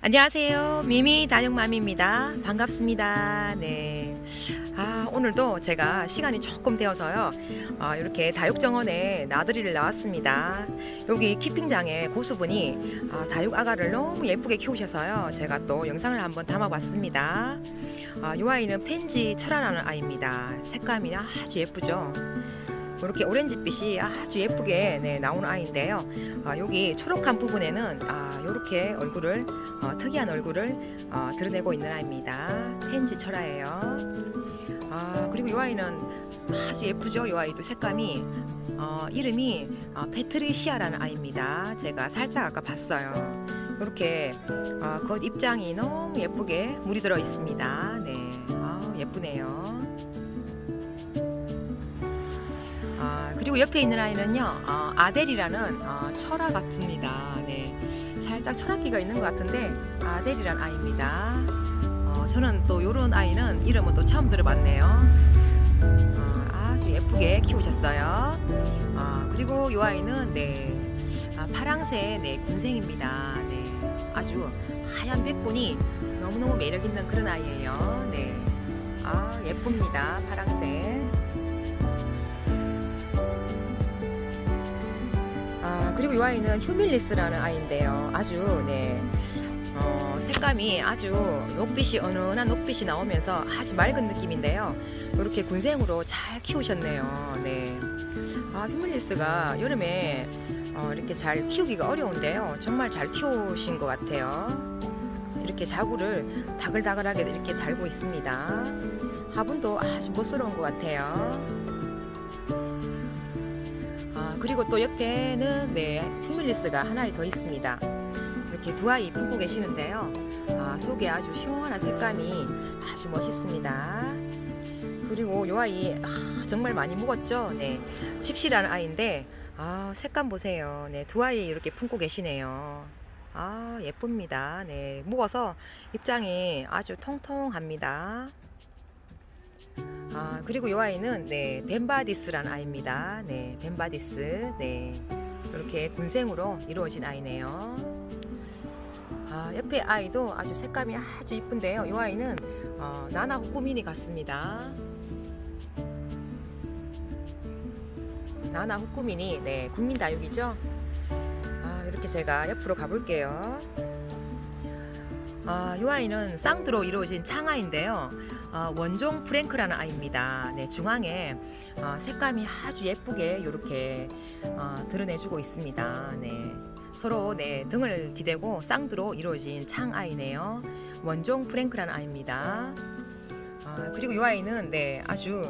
안녕하세요. 미미 다육맘입니다. 반갑습니다. 네. 아, 오늘도 제가 시간이 조금 되어서요. 아, 이렇게 다육정원에 나들이를 나왔습니다. 여기 키핑장에 고수분이 아, 다육 아가를 너무 예쁘게 키우셔서요. 제가 또 영상을 한번 담아봤습니다. 아, 이 아이는 펜지 철화라는 아이입니다. 색감이 아주 예쁘죠. 이렇게 오렌지빛이 아주 예쁘게 네, 나오는 아이인데요. 아, 여기 초록한 부분에는 아, 이렇게 얼굴을 어, 특이한 얼굴을 어, 드러내고 있는 아이입니다. 펜지 철화예요. 아 그리고 이 아이는 아주 예쁘죠. 이 아이도 색감이 어, 이름이 어, 페트리시아라는 아이입니다. 제가 살짝 아까 봤어요. 이렇게 어, 겉 입장이 너무 예쁘게 물이 들어 있습니다. 네, 아, 예쁘네요. 그리고 옆에 있는 아이는요, 어, 아델이라는 어, 철화 같습니다. 네, 살짝 철학기가 있는 것 같은데 아델이란 아이입니다. 어, 저는 또 이런 아이는 이름은 또 처음 들어봤네요. 어, 아주 예쁘게 키우셨어요. 어, 그리고 이 아이는 네 아, 파랑새 네 군생입니다. 네, 아주 하얀 백분이 너무너무 매력 있는 그런 아이예요. 네, 아 예쁩니다 파랑새. 아 그리고 이 아이는 휴밀리스라는 아이인데요. 아주 네 어, 색감이 아주 녹빛이 은은한 녹빛이 나오면서 아주 맑은 느낌인데요. 이렇게 군생으로 잘 키우셨네요. 네. 아 휴밀리스가 여름에 어, 이렇게 잘 키우기가 어려운데요. 정말 잘 키우신 것 같아요. 이렇게 자구를 다글다글하게 이렇게 달고 있습니다. 화분도 아주 멋스러운 것 같아요. 아, 그리고 또 옆에는 네, 휴밀리스가 하나 더 있습니다. 이렇게 두 아이 품고 계시는데요. 아, 속에 아주 시원한 색감이 아주 멋있습니다. 그리고 이 아이 아, 정말 많이 묵었죠. 네, 칩시라는 아이인데 아, 색감 보세요. 네, 두 아이 이렇게 품고 계시네요. 아, 예쁩니다. 네, 묵어서 입장이 아주 통통합니다. 아, 그리고 이 아이는 네, 벤바디스라는 아이입니다. 네, 벤바디스. 네. 이렇게 군생으로 이루어진 아이네요. 아, 옆에 아이도 아주 색감이 아주 이쁜데요. 이 아이는 어, 나나 후쿠미니 같습니다. 나나 후쿠미니, 네, 국민 다육이죠. 아, 이렇게 제가 옆으로 가볼게요. 아, 이 아이는 쌍두로 이루어진 창아인데요. 어, 원종 프랭크라는 아이입니다. 네, 중앙에 어, 색감이 아주 예쁘게 이렇게 어, 드러내주고 있습니다. 네, 서로 네, 등을 기대고 쌍두로 이루어진 창 아이네요. 원종 프랭크라는 아이입니다. 아, 그리고 이 아이는 네, 아주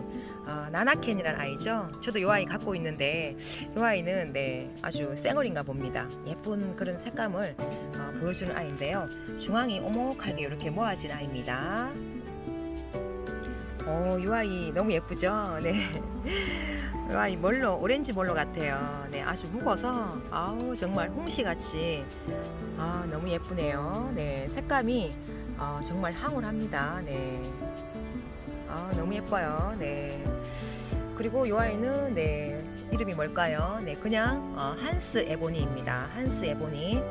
어, 나나켄이라는 아이죠. 저도 이 아이 갖고 있는데 이 아이는 네, 아주 쌩얼인가 봅니다. 예쁜 그런 색감을 어, 보여주는 아이인데요. 중앙이 오목하게 이렇게 모아진 아이입니다. 오, 이 아이 너무 예쁘죠? 네. 이 아이 멀로, 오렌지 멀로 같아요. 네, 아주 묵어서, 아우, 정말 홍시같이, 아, 너무 예쁘네요. 네, 색감이, 아, 정말 황홀합니다. 네. 아, 너무 예뻐요. 네. 그리고 이 아이는, 네, 이름이 뭘까요? 네, 그냥, 어, 한스 에보니입니다. 한스 에보니.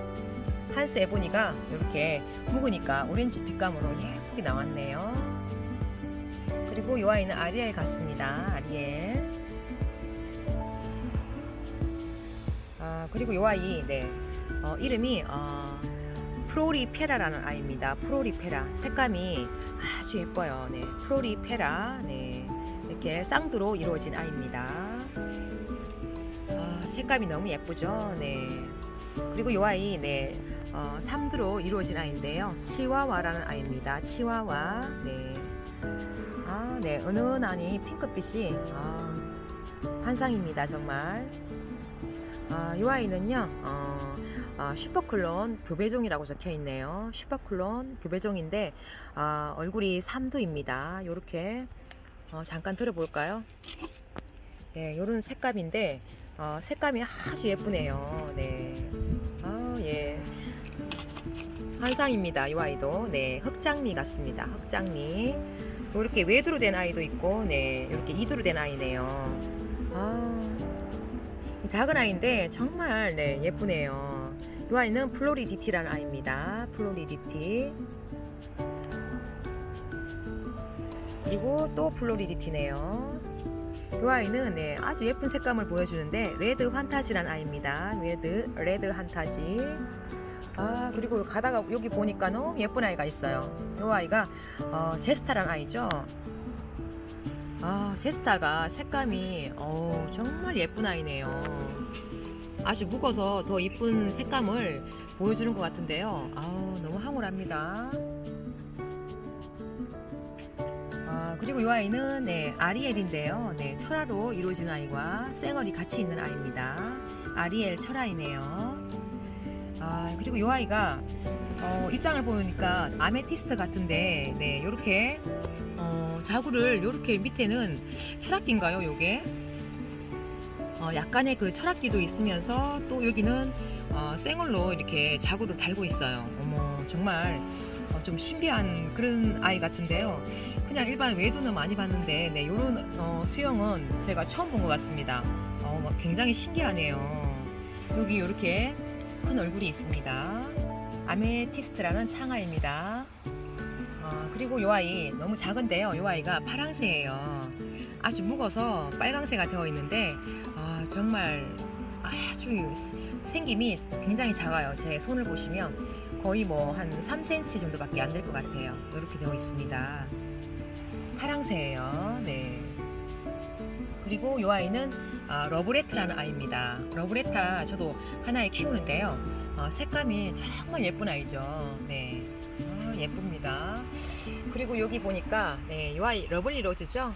한스 에보니가 이렇게 묵으니까 오렌지 빛감으로 예쁘게 나왔네요. 그리고 이 아이는 아리엘 같습니다. 아리엘. 아 그리고 이 아이 네 어, 이름이 어, 프로리페라라는 아이입니다. 프로리페라 색감이 아주 예뻐요. 네 프로리페라 네 이렇게 쌍두로 이루어진 아이입니다. 아, 색감이 너무 예쁘죠. 네 그리고 이 아이 네 어, 삼두로 이루어진 아이인데요. 치와와라는 아이입니다. 치와와 네. 아, 네, 은은하니 핑크빛이 아, 환상입니다, 정말. 아, 이 아이는요, 어, 아, 슈퍼클론 교배종이라고 적혀 있네요. 슈퍼클론 교배종인데 아, 얼굴이 삼두입니다. 요렇게 어, 잠깐 들어볼까요? 네, 요런 색감인데 어, 색감이 아주 예쁘네요. 네, 아, 예. 환상입니다. 이 아이도 네 흑장미 같습니다. 흑장미 이렇게 외두로 된 아이도 있고 네 이렇게 이두로 된 아이네요. 아 작은 아이인데 정말 네 예쁘네요. 이 아이는 플로리디티라는 아이입니다. 플로리디티. 그리고 또 플로리디티네요. 이 아이는 네, 아주 예쁜 색감을 보여주는데 레드 환타지란 아이입니다. 레드 레드 환타지. 아 그리고 가다가 여기 보니까 너무 예쁜 아이가 있어요. 이 아이가 어, 제스타란 아이죠. 아 제스타가 색감이 어, 정말 예쁜 아이네요. 아주 묵어서 더 이쁜 색감을 보여주는 것 같은데요. 아우 너무 황홀합니다. 아, 그리고 이 아이는 네, 아리엘인데요. 네, 철화로 이루어진 아이와 쌩얼이 같이 있는 아이입니다. 아리엘 철화이네요. 아, 그리고 이 아이가 어, 입장을 보니까 아메티스트 같은데 네, 요렇게 어, 자구를 요렇게 밑에는 철학기인가요, 요게? 어, 약간의 그 철학기도 있으면서 또 여기는 어, 쌩얼로 이렇게 자구를 달고 있어요. 어머, 정말 어, 좀 신비한 그런 아이 같은데요. 그냥 일반 외도는 많이 봤는데, 네, 요런 어, 수영은 제가 처음 본 것 같습니다. 어, 막 굉장히 신기하네요. 여기 이렇게 큰 얼굴이 있습니다. 아메티스트라는 창아입니다. 어, 그리고 요 아이 너무 작은데요. 요 아이가 파랑새예요. 아주 묵어서 빨강새가 되어 있는데 아, 정말 아주 생김이 굉장히 작아요. 제 손을 보시면 거의 뭐 한 3cm 정도밖에 안 될 것 같아요. 이렇게 되어 있습니다. 파랑새예요. 네. 그리고 이 아이는 아, 러브레타라는 아이입니다. 러브레타 저도 하나에 키우는데요. 어, 색감이 정말 예쁜 아이죠. 네. 아, 예쁩니다. 그리고 여기 보니까 네, 이 아이 러블리 로즈죠.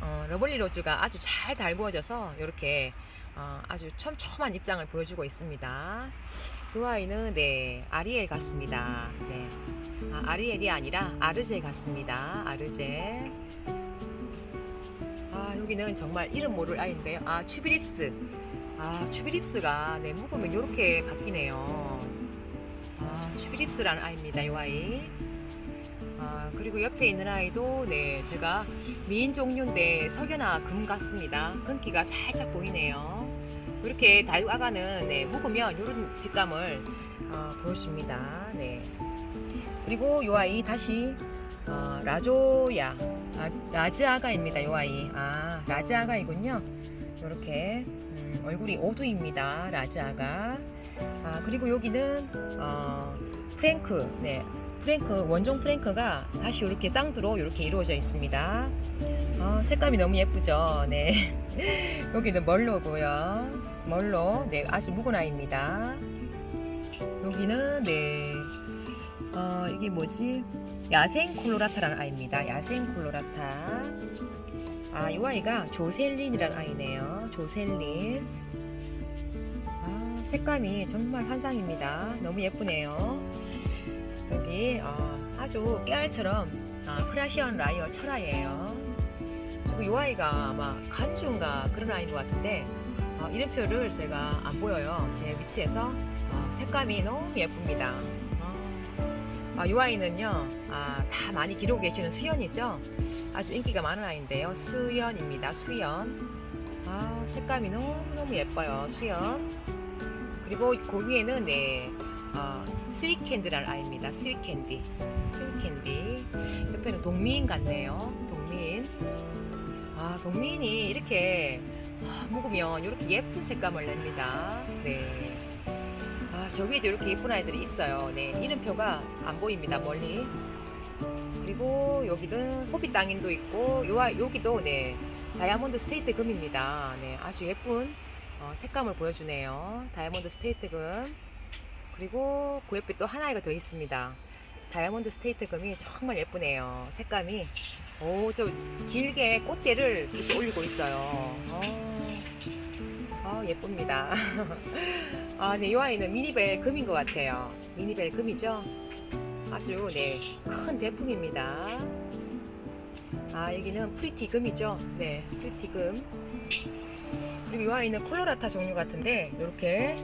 어, 러블리 로즈가 아주 잘 달구어져서 이렇게 어, 아주 촘촘한 입장을 보여주고 있습니다. 이 아이는 네 아리엘 같습니다. 네, 아, 아리엘이 아니라 아르제 같습니다. 아르제. 아 여기는 정말 이름 모를 아이인데요. 아 추비립스. 아 추비립스가 네 묵으면 이렇게 바뀌네요. 아 추비립스라는 아이입니다. 이 아이. 아, 그리고 옆에 있는 아이도 네 제가 미인 종류인데 석연아 금 같습니다. 끈기가 살짝 보이네요. 이렇게 다육아가는 네, 묵으면 이런 빛감을 어, 보여줍니다. 네. 그리고 이 아이 다시 어, 라조야 아, 라즈아가입니다. 이 아이 아 라즈아가이군요. 이렇게 음, 얼굴이 오두입니다. 라즈아가 아 그리고 여기는 어, 프랭크 네 프랭크 원종 프랭크가 다시 이렇게 쌍두로 이렇게 이루어져 있습니다. 아, 색감이 너무 예쁘죠. 네. 여기는 멀로고요. 멀로 네 아주 묵은 아이입니다. 여기는 네 어, 이게 뭐지? 야생 콜로라타라는 아이입니다. 야생 콜로라타. 아, 이 아이가 조셀린이라는 아이네요. 조셀린. 아, 색감이 정말 환상입니다. 너무 예쁘네요. 여기 어, 아주 깨알처럼 아, 크라시언 라이어 철아예요. 이 아이가 아마 간주인가 그런 아이인 것 같은데 어, 이름표를 제가 안 보여요. 제 위치에서 어, 색감이 너무 예쁩니다. 어, 아, 이 아이는요, 아, 다 많이 기르고 계시는 수연이죠. 아주 인기가 많은 아이인데요. 수연입니다. 수연. 아, 색감이 너무너무 예뻐요. 수연. 그리고 그 위에는 네, 어, 스윗캔디라는 아이입니다. 스윗캔디. 스윗캔디. 옆에는 동미인 같네요. 동미인. 아, 동미인이 이렇게 아, 묵으면 이렇게 예쁜 색감을 냅니다. 네. 아, 저 위에도 이렇게 예쁜 아이들이 있어요. 네. 이름표가 안 보입니다. 멀리. 그리고 여기는 호빗 땅인도 있고, 요, 아- 여기도 네. 다이아몬드 스테이트 금입니다. 네. 아주 예쁜 어, 색감을 보여주네요. 다이아몬드 스테이트 금. 그리고 그 옆에 또 하나가 더 있습니다. 다이아몬드 스테이트 금이 정말 예쁘네요. 색감이. 오, 저 길게 꽃대를 이렇게 올리고 있어요. 어, 아, 예쁩니다. 아, 네, 이 아이는 미니벨 금인 것 같아요. 미니벨 금이죠? 아주, 네, 큰 대품입니다. 아, 여기는 프리티 금이죠? 네, 프리티 금. 그리고 이 아이는 콜로라타 종류 같은데, 이렇게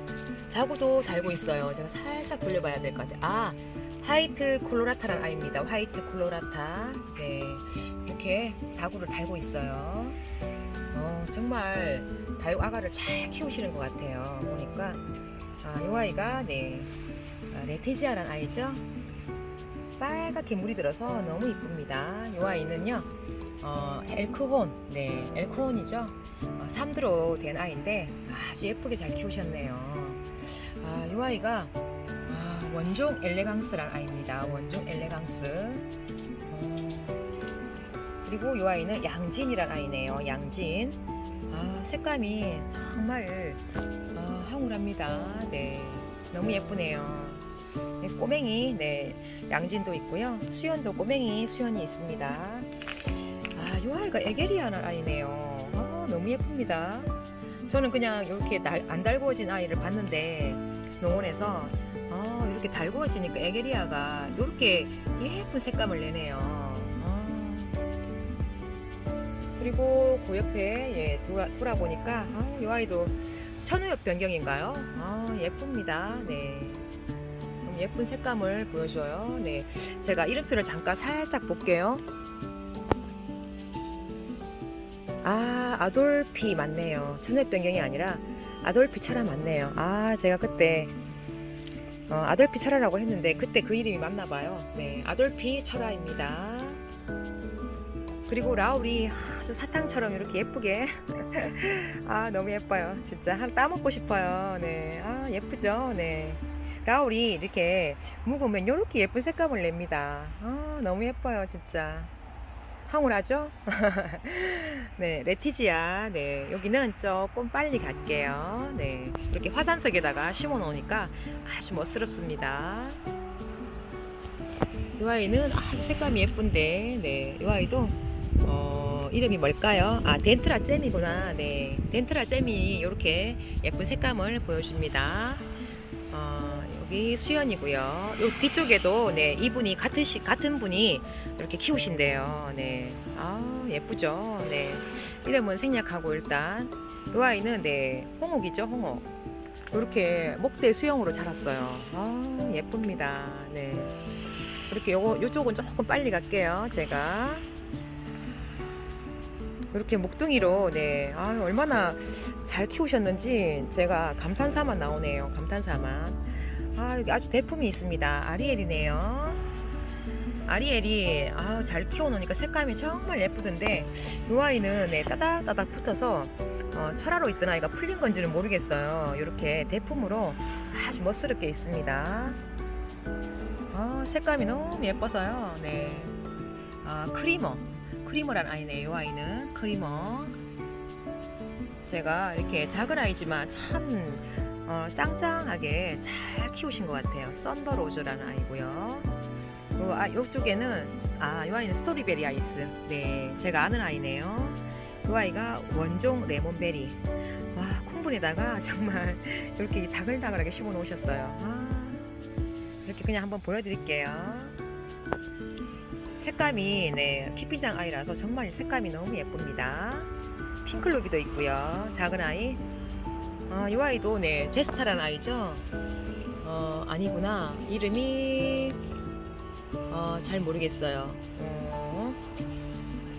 자구도 달고 있어요. 제가 살짝 돌려봐야 될 것 같아요. 아, 화이트 콜로라타라는 아이입니다. 화이트 콜로라타. 네. 이렇게 자구를 달고 있어요. 어, 정말 다육 아가를 잘 키우시는 것 같아요. 보니까. 아, 이 아이가 네 아, 레티지아란 아이죠. 빨갛게 물이 들어서 너무 이쁩니다. 이 아이는요, 어, 엘크혼, 네, 엘크혼이죠. 어, 삼두로 된 아이인데 아주 예쁘게 잘 키우셨네요. 아, 이 아이가 아, 원종 엘레강스란 아이입니다. 원종 엘레강스. 어, 그리고 이 아이는 양진이란 아이네요. 양진. 아, 색감이 정말 아, 황홀합니다. 네, 너무 예쁘네요. 네, 꼬맹이, 네, 양진도 있고요. 수연도 꼬맹이 수연이 있습니다. 아, 이 아이가 에게리아는 아이네요. 아, 너무 예쁩니다. 저는 그냥 이렇게 날, 안 달구어진 아이를 봤는데 농원에서 아, 이렇게 달구어지니까 에게리아가 이렇게 예쁜 색감을 내네요. 아. 그리고 그 옆에 예, 돌아, 돌아보니까 아, 이 아이도 천우엽 변경인가요? 아, 예쁩니다. 네. 예쁜 색감을 보여줘요. 네. 제가 이름표를 잠깐 살짝 볼게요. 아, 아돌피 맞네요. 천우엽 변경이 아니라 아돌피 차라 맞네요. 아, 제가 그때 어, 아돌피 철화라고 했는데 그때 그 이름이 맞나 봐요. 네, 아돌피 철화입니다. 그리고 라울이 아주 사탕처럼 이렇게 예쁘게 아 너무 예뻐요. 진짜 한 따먹고 싶어요. 네, 아 예쁘죠. 네, 라울이 이렇게 묵으면 이렇게 예쁜 색감을 냅니다. 아 너무 예뻐요, 진짜. 황홀하죠? 네, 레티지아. 네, 여기는 조금 빨리 갈게요. 네, 이렇게 화산석에다가 심어 놓으니까 아주 멋스럽습니다. 이 아이는 아주 색감이 예쁜데, 네, 이 아이도 어, 이름이 뭘까요? 아, 덴트라 잼이구나. 네, 덴트라 잼이 이렇게 예쁜 색감을 보여줍니다. 어, 여기 수연이고요. 요 뒤쪽에도 네 이분이 같은 시, 같은 분이 이렇게 키우신대요. 네, 아 예쁘죠. 네, 이름은 생략하고 일단 이 아이는 네 홍옥이죠, 홍옥. 이렇게 목대 수영으로 자랐어요. 아 예쁩니다. 네, 이렇게 요거 요쪽은 조금 빨리 갈게요. 제가 이렇게 목둥이로 네, 아 얼마나 잘 키우셨는지 제가 감탄사만 나오네요. 감탄사만. 아 여기 아주 대품이 있습니다. 아리엘이네요. 아리엘이 아, 잘 키워놓으니까 색감이 정말 예쁘던데 이 아이는 네, 따닥따닥 붙어서 어, 철화로 있던 아이가 풀린 건지는 모르겠어요. 이렇게 대품으로 아주 멋스럽게 있습니다. 아, 색감이 너무 예뻐서요. 네. 아, 크리머. 크리머란 아이네요. 이 아이는 크리머. 제가 이렇게 작은 아이지만 참 어, 짱짱하게 잘 키우신 것 같아요. 썬더로즈라는 아이고요. 요, 아, 요쪽에는 아, 요 아이는 스토리베리 아이스. 네, 제가 아는 아이네요. 요 아이가 원종 레몬베리. 와, 콩분에다가 정말 이렇게 다글다글하게 심어 놓으셨어요. 아, 이렇게 그냥 한번 보여드릴게요. 색감이 네 키피장 아이라서 정말 색감이 너무 예쁩니다. 핑클루비도 있고요. 작은 아이. 아, 이 아이도 네 제스타라는 아이죠. 어 아니구나. 이름이 어, 잘 모르겠어요. 어,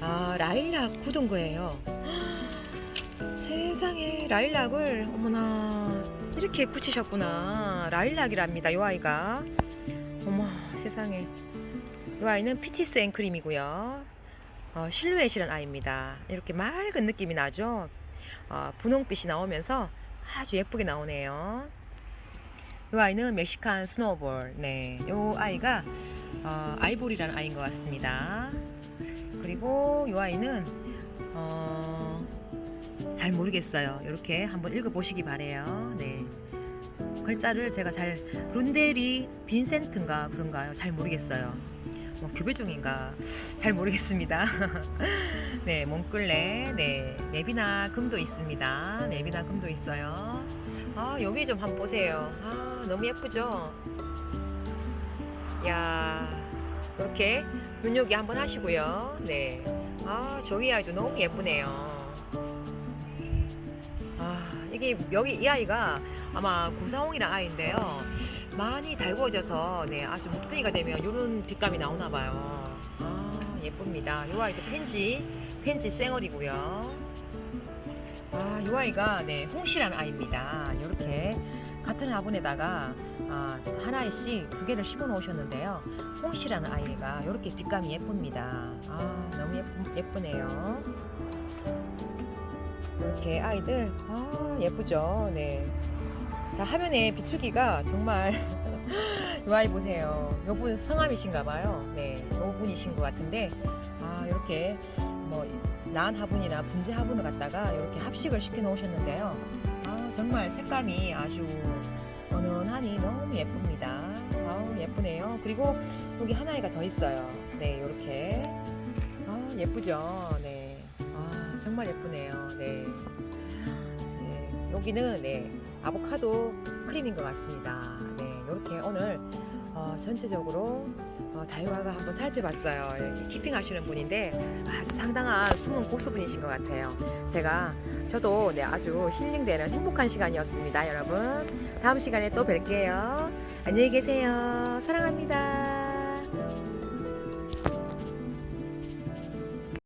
아 라일락 굳은 거예요. 세상에 라일락을 어머나 이렇게 굳히셨구나. 라일락이랍니다. 이 아이가. 어머 세상에. 이 아이는 피치스 앵크림이고요. 어, 실루엣이란 아이입니다. 이렇게 맑은 느낌이 나죠. 어, 분홍빛이 나오면서 아주 예쁘게 나오네요. 이 아이는 멕시칸 스노우볼. 네, 이 아이가 어, 아이보리라는 아이인 것 같습니다. 그리고 이 아이는 어, 잘 모르겠어요. 이렇게 한번 읽어보시기 바래요. 네. 글자를 제가 잘 룬데리 빈센트인가 그런가요? 잘 모르겠어요. 뭐 교배종인가 잘 모르겠습니다. 네, 몽클레, 네, 맵이나 금도 있습니다. 맵이나 금도 있어요. 아, 여기 좀 한번 보세요. 아, 너무 예쁘죠? 야, 이렇게 눈요기 한번 하시고요. 네, 아, 저희 아이도 너무 예쁘네요. 아, 이게 여기 이 아이가 아마 고사홍이란 아이인데요. 많이 달구어져서 네, 아주 묵둥이가 되면 이런 빛감이 나오나 봐요. 아, 예쁩니다. 이 아이도 펜지, 펜지 쌩얼이고요. 아, 이 아이가 네, 홍시라는 아이입니다. 이렇게 같은 화분에다가 아, 하나씩 두 개를 심어 놓으셨는데요. 홍시라는 아이가 이렇게 빛감이 예쁩니다. 아, 너무 예쁘, 예쁘네요. 이렇게 아이들 아, 예쁘죠. 네. 자, 화면에 비추기가 정말 이 아이 보세요. 요분 성함이신가 봐요. 네, 요분이신 것 같은데 아, 이렇게 뭐난 화분이나 분재 화분을 갖다가 이렇게 합식을 시켜 놓으셨는데요. 아, 정말 색감이 아주 은은하니 너무 예쁩니다. 아우, 예쁘네요. 그리고 여기 하나가 더 있어요. 네, 이렇게. 아, 예쁘죠? 네. 아, 정말 예쁘네요. 네. 네, 여기는 네, 아보카도 크림인 것 같습니다. 네, 이렇게 오늘 어, 전체적으로 어, 다이와가 한번 살펴봤어요. 여기 키핑 하시는 분인데 아주 상당한 숨은 고수분이신 것 같아요. 제가 저도 네, 아주 힐링되는 행복한 시간이었습니다, 여러분. 다음 시간에 또 뵐게요. 안녕히 계세요. 사랑합니다.